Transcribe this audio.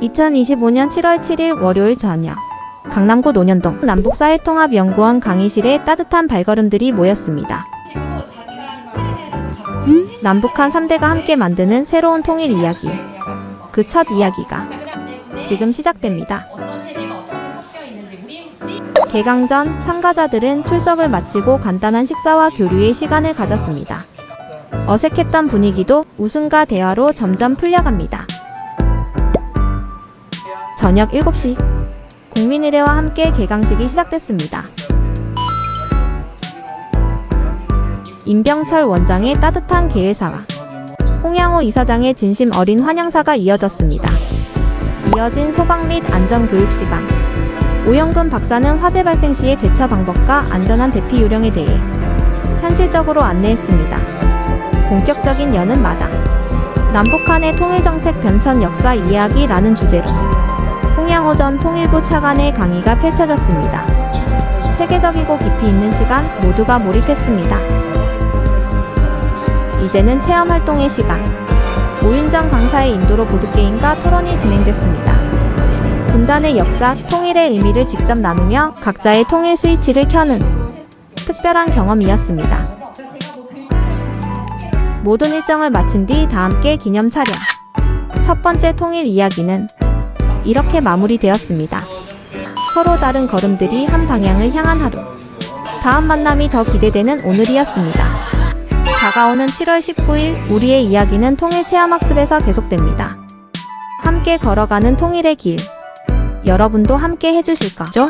2025년 7월 7일 월요일 저녁 강남구 논현동 남북사회통합연구원 강의실에 따뜻한 발걸음들이 모였습니다. 남북한 3대가 함께 만드는 새로운 통일 이야기. 그 첫 이야기가 지금 시작됩니다. 개강 전 참가자들은 출석을 마치고 간단한 식사와 교류의 시간을 가졌습니다. 어색했던 분위기도 웃음과 대화로 점점 풀려갑니다. 저녁 7시 국민의례와 함께 개강식이 시작됐습니다. 임병철 원장의 따뜻한 개회사와 홍양호 이사장의 진심 어린 환영사가 이어졌습니다. 이어진 소방 및 안전교육 시간. 오영근 박사는 화재 발생 시의 대처 방법과 안전한 대피 요령에 대해 현실적으로 안내했습니다. 본격적인 여는 마당. 남북한의 통일정책 변천 역사 이야기라는 주제로 홍양호 전 통일부 차관의 강의가 펼쳐졌습니다. 체계적이고 깊이 있는 시간 모두가 몰입했습니다. 이제는 체험 활동의 시간. 오윤정 강사의 인도로 보드게임과 토론이 진행됐습니다. 분단의 역사, 통일의 의미를 직접 나누며 각자의 통일 스위치를 켜는 특별한 경험이었습니다. 모든 일정을 마친 뒤 다 함께 기념 촬영. 첫 번째 통일 이야기는 이렇게 마무리되었습니다. 서로 다른 걸음들이 한 방향을 향한 하루. 다음 만남이 더 기대되는 오늘이었습니다. 다가오는 7월 19일 우리의 이야기는 통일 체험학습에서 계속됩니다. 함께 걸어가는 통일의 길. 여러분도 함께 해주실 거죠?